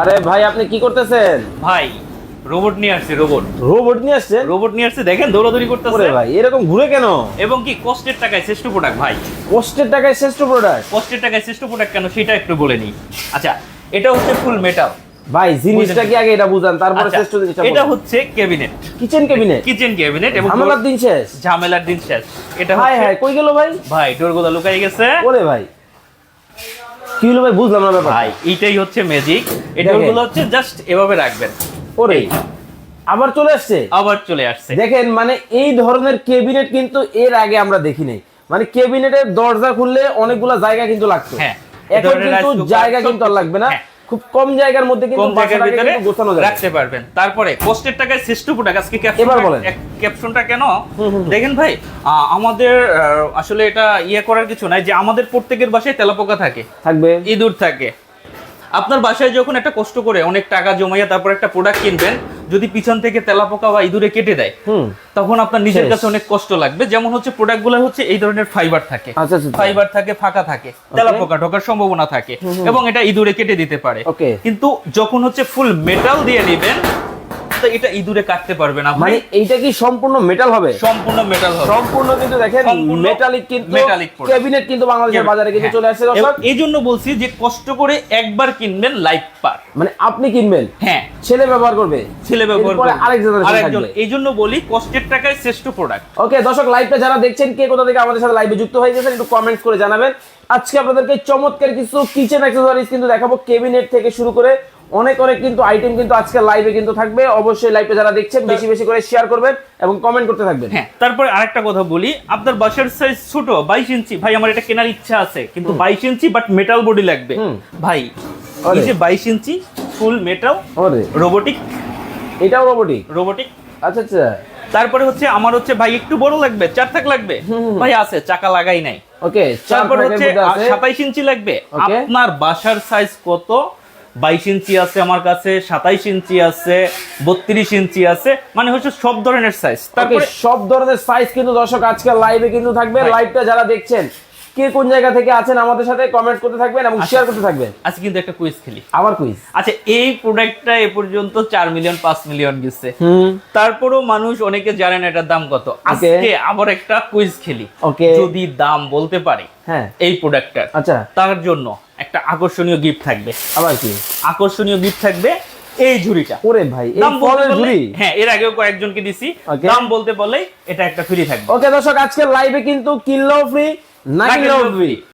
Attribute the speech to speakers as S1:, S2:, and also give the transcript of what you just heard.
S1: আরে ভাই আপনি কি করতেছেন?
S2: ভাই রোবট নিয়ে আসছে রোবট
S1: রোবট নিয়ে আসছে
S2: রোবট নিয়ে আসছে দেখেন দৌড়াদৌড়ি করতেছে।
S1: ভাই এরকম ঘুরে কেন?
S2: এবং কি কষ্টের টাকায় শ্রেষ্ঠ প্রোডাক্ট ভাই।
S1: কষ্টের টাকায় শ্রেষ্ঠ প্রোডাক্ট
S2: কষ্টের টাকায় শ্রেষ্ঠ প্রোডাক্ট কেন সেটা একটু বলে নিই। আচ্ছা এটা হচ্ছে ফুল মেটাল
S1: ভাই জিনিসটা কি আগে এটা বুঝান তারপরে শ্রেষ্ঠ জিনিসটা
S2: এটা হচ্ছে cabinet
S1: kitchen cabinet
S2: kitchen cabinet এবং
S1: ঝামেলার দিন শেষ?
S2: ঝামেলার দিন শেষ। এটা
S1: হাই হাই কই গেল ভাই?
S2: ভাই ডোরগোদা লুকাই গেছে।
S1: ওরে ভাই। কি হলো ভাই? বুঝলাম না ব্যাপার
S2: ভাই এইটাই হচ্ছে ম্যাজিক। হচ্ছে জাস্ট এভাবে রাখবেন।
S1: ওরে আবার চলে আসছে?
S2: আবার চলে আসছে।
S1: দেখেন মানে এই ধরনের কেবিনেট কিন্তু এর আগে আমরা দেখি নাই। মানে কেবিনেটের দরজা খুললে অনেকগুলা জায়গা কিন্তু লাগতো।
S2: হ্যাঁ,
S1: এখন কিন্তু জায়গা কিন্তু আর লাগবে না।
S2: হ্যাঁ।
S1: খুব কম জায়গার মধ্যে কিন্তু
S2: জায়গার ভিতরে
S1: গোছানো
S2: রাখতে পারবেন। তারপরে কষ্টের টাকায় শ্রেষ্ঠ প্রোডাক্ট আজকে
S1: এবার বলেন।
S2: ক্যাপশনটা কেন? দেখেন ভাই আহ, আমাদের আসলে এটা ইয়ে করার কিছু নাই যে আমাদের প্রত্যেকের বাসায় তেলাপোকা থাকে।
S1: থাকবে।
S2: ইঁদুর থাকে। আপনার বাসায় যখন একটা কষ্ট করে অনেক টাকা জমাইয়া তারপর একটা প্রোডাক্ট কিনবেন যদি পিছন থেকে তেলাপোকা বা ইঁদুরে কেটে দেয় তখন আপনার নিজের কাছে অনেক কষ্ট লাগবে। যেমন হচ্ছে প্রোডাক্টগুলো হচ্ছে এই ধরনের ফাইবার থাকে।
S1: আচ্ছা আচ্ছা আচ্ছা।
S2: ফাইবার থাকে ফাঁকা থাকে তেলাপোকা ঢোকার সম্ভাবনা থাকে এবং এটা ইঁদুরে কেটে দিতে পারে। কিন্তু যখন হচ্ছে ফুল মেটাল দিয়ে নেবেন তো এটা ইঁদুরে কাটতে পারবে না।
S1: মানে এইটা কি সম্পূর্ণ মেটাল হবে?
S2: সম্পূর্ণ মেটাল হবে।
S1: সম্পূর্ণ কিন্তু দেখেন মেটালিক কিন্তু
S2: product।
S1: ক্যাবিনেট কিন্তু বাংলাদেশের বাজারে কিন্তু
S2: হ্যাঁ।
S1: চলে আসছে দর্শক।
S2: এই জন্য বলছি যে কষ্ট করে একবার কিনবেন লাইফ পার।
S1: মানে আপনি কিনবেন?
S2: হ্যাঁ।
S1: ছেলে ব্যবহার করবে?
S2: ছেলে ব্যবহার করবে।
S1: আরেক
S2: আরেকজন। এই জন্য বলি কষ্টের টাকায় শ্রেষ্ঠ প্রোডাক্ট
S1: ওকে দর্শক লাইভটা যারা দেখছেন কে কোথা থেকে আমাদের সাথে লাইভে যুক্ত হয়ে গেছেন একটু কমেন্টস করে জানাবেন। আজকে আপনাদেরকে চমৎকার কিছু কিচেন অ্যাক্সেসরিজ কিন্তু দেখাবো। কেবিনেট থেকে শুরু করে অনেক অনেক কিন্তু আইটেম কিন্তু আজকে লাইভে কিন্তু থাকবে। অবশ্যই লাইভে যারা দেখছেন বেশি বেশি করে শেয়ার করবেন এবং কমেন্ট করতে থাকবেন।
S2: হ্যাঁ তারপরে আরেকটা কথা বলি আপনার বাসার সাইজ ছোট বাইশ ইঞ্চি। ভাই আমার এটা কেনার ইচ্ছা আছে কিন্তু বাইশ ইঞ্চি বাট মেটাল বডি লাগবে। ভাই এই যে বাইশ ইঞ্চি ফুল মেটাল
S1: ওরে
S2: রোবোটিক
S1: এটাও রোবটিক
S2: রোবোটিক
S1: আচ্ছা আচ্ছা।
S2: তারপরে হচ্ছে আমার হচ্ছে ভাই একটু বড় লাগবে চার থাক লাগবে। ভাই আছে চাকা লাগাই নাই।
S1: ওকে
S2: তারপর হচ্ছে সাতাইশ ইঞ্চি লাগবে। আপনার বাসার সাইজ কত? বাইশ ইঞ্চি আছে আমার কাছে সাতাইশ ইঞ্চি আছে বত্রিশ ইঞ্চি আছে মানে হচ্ছে সব ধরনের সাইজ তারপরে
S1: সব ধরনের সাইজ কিন্তু দর্শক আজকে লাইভে কিন্তু থাকবে। লাইভটা যারা দেখছেন কে কোন জায়গা থেকে আছেন আমাদের সাথে কমেন্ট করতে থাকবেন এবং
S2: আচ্ছা।
S1: শেয়ার করতে থাকবেন।
S2: আজকে কিন্তু একটা কুইজ খেলি।
S1: আবার কুইজ
S2: আচ্ছা এই প্রোডাক্টটা এ পর্যন্ত চার মিলিয়ন পাঁচ মিলিয়ন গেছে।
S1: হুম।
S2: তারপরেও মানুষ অনেকে জানেন এটার দাম কত। আজকে আবার একটা কুইজ খেলি।
S1: ওকে
S2: যদি দাম বলতে পারে
S1: হ্যাঁ।
S2: এই প্রোডাক্টটার
S1: আচ্ছা।
S2: তার জন্য। একটা আকর্ষণীয় গিফট থাকবে।
S1: আবার কি?
S2: আকর্ষণীয় গিফট থাকবে এই ঝুড়িটা।
S1: ওরে ভাই এই ফলের ঝুড়ি?
S2: হ্যাঁ এর আগেও কয়েকজনকে দিছি. দাম বলতে বলেই এটা একটা ফ্রি থাকবে।
S1: ওকে দর্শক আজকে লাইভে কিন্তু কিনলেও ফ্রি না কিনলেও ফ্রি।